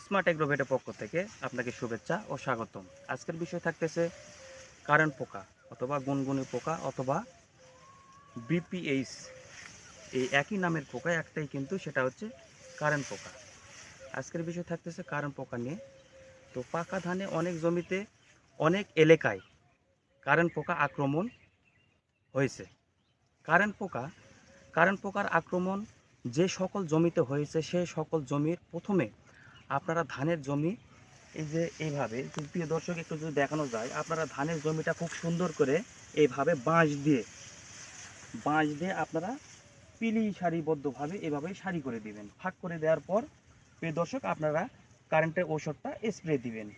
Smart এগ্রোভেটের পক্ষ থেকে আপনাকে শুভেচ্ছা ও স্বাগতম। আজকের বিষয় থাকতেছে কারেন্ট পোকা অথবা গুনগুনি পোকা অথবা বিপিএইচ। এই একই নামের পোকা, একটাই কিন্তু সেটা হচ্ছে কারেন্ট পোকা। আজকের বিষয় থাকতেছে কারেন্ট পোকা নিয়ে। তো পাকা ধানে অনেক জমিতে, অনেক এলাকায় কারেন্ট পোকা আক্রমণ হয়েছে। কারেন্ট পোকা, কারেন্ট পোকার আক্রমণ যে সকল জমিতে হয়েছে সেই সকল জমির প্রথমে আপনারা ধানের জমি, এই যে এইভাবে প্রিয় দর্শক, একটু যদি দেখানো যায়, আপনারা ধানের জমিটা খুব সুন্দর করে এইভাবে বাঁশ দিয়ে বাঁশ দিয়ে আপনারা পিলি সারিবদ্ধভাবে এভাবে সারি করে দিবেন। ফাঁক করে দেওয়ার পর, প্রিয় দর্শক, আপনারা কারেন্টের ঔষধটা স্প্রে দিবেন।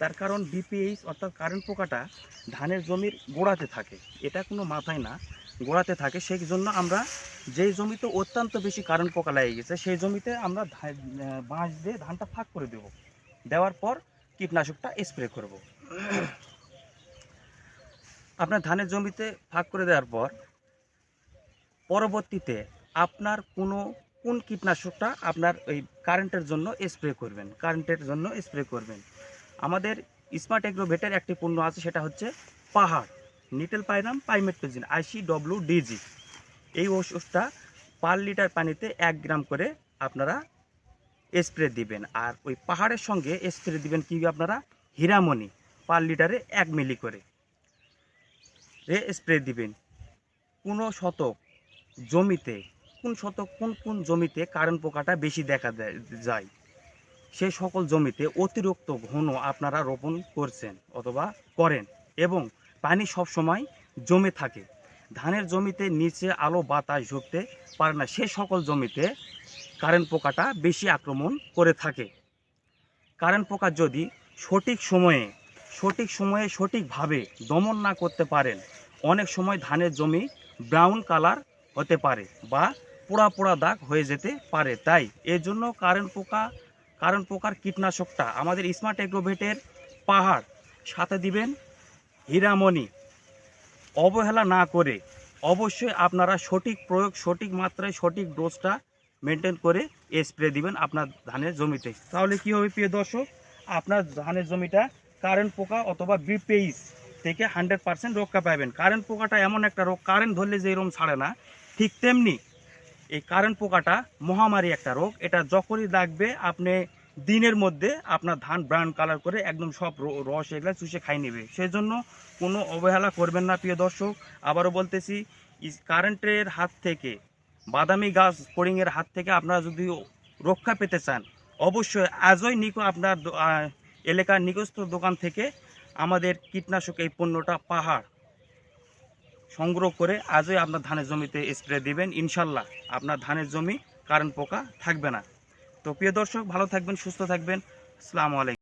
তার কারণ বিপিএইচ অর্থাৎ কারেন্ট পোকাটা ধানের জমির গোড়াতে থাকে। এটা কোনো মাথায় না। গোড়াতে থাকে, সেই জন্য আমরা যেই জমিতে অত্যন্ত বেশি কারণ পোকা লেগে গেছে, সেই জমিতে আমরা বাঁশ দিয়ে ধানটা ফাঁক করে দেব। দেওয়ার পর কীটনাশকটা স্প্রে করব। আপনার ধানের জমিতে ফাঁক করে দেওয়ার পর পরবর্তীতে আপনার কোনো, কোন কীটনাশকটা আপনার ওই কারেন্টের জন্য স্প্রে করবেন কারেন্টের জন্য স্প্রে করবেন। আমাদের স্মার্ট এগ্রোভেটের একটি পণ্য আছে, সেটা হচ্ছে পাহাড়। নিটেল পাইরাম, পাইমেট্রোজিন আইসি ডব্লিউ ডিজি এই ওষুধটা পার লিটার পানিতে এক গ্রাম করে আপনারা স্প্রে দিবেন। আর ওই পাহাড়ের সঙ্গে স্প্রে দিবেন কি আপনারা? হীরামণি পার লিটারে এক মিলি করে। রে স্প্রে দিবেন। কোনো শতক জমিতে, কোন শতক, কোন কোন জমিতে কারেন্ট পোকাটা বেশি দেখা যায়? সেই সকল জমিতে অতিরিক্ত ঘন আপনারা রোপণ করছেন অথবা করেন এবং পানি সব সময় জমে থাকে। ধানের জমিতে নিচে আলো, বাতাস ঢুকতে পারে না। সে সকল জমিতে কারেন্ট পোকাটা বেশি আক্রমণ করে থাকে। কারেন্ট পোকা যদি সঠিক সময়ে সঠিক সময়ে সঠিকভাবে দমন না করতে পারেন, অনেক সময় ধানের জমি ব্রাউন কালার হতে পারে বা পোড়া পোড়া দাগ হয়ে যেতে পারে। তাই এর জন্য কারেন্ট পোকা কারেন্ট পোকার কীটনাশকটা আমাদের স্মার্ট এগ্রোভেটের পাহাড় সাথে দিবেন। হীরামণি। অবহেলা না করে অবশ্যই আপনারা সঠিক প্রয়োগ, সঠিক মাত্রায় সঠিক ডোজটা মেনটেন করে স্প্রে দিবেন আপনার ধানের জমিতে। তাহলে কি হবে প্রিয় দর্শক? আপনার ধানের জমিটা কারেন্ট পোকা অথবা বিপেইস থেকে হান্ড্রেড পার্সেন্ট রক্ষা পাবেন। কারেন্ট পোকাটা এমন একটা রোগ কারেন্ট ধরলে যে এরকম ছাড়ে না, ঠিক তেমনি এই কারেন্ট পোকাটা মহামারী একটা রোগ। এটা যখনই লাগবে আপনি দিনের মধ্যে আপনার ধান ব্রাউন কালার করে একদম সব রস এগুলা চুষে খাই নেবে। সেই জন্য কোনো অবহেলা করবেন না, প্রিয় দর্শক। আবারও বলতেছি কারেন্টের হাত থেকে, বাদামি গাছ ফড়িংয়ের হাত থেকে আপনারা যদি রক্ষা পেতে চান, অবশ্যই আজই নিকো আপনার এলাকার নিকটস্থ দোকান থেকে আমাদের কীটনাশক এই পণ্যটা পাহাড় সংগ্রহ করে আজই আপনার ধানের জমিতে স্প্রে দিবেন। ইনশাল্লাহ আপনার ধানের জমি কারেন্ট পোকা থাকবে না। তো প্রিয় দর্শক ভালো থাকবেন সুস্থ থাকবেন। আসসালামু আলাইকুম।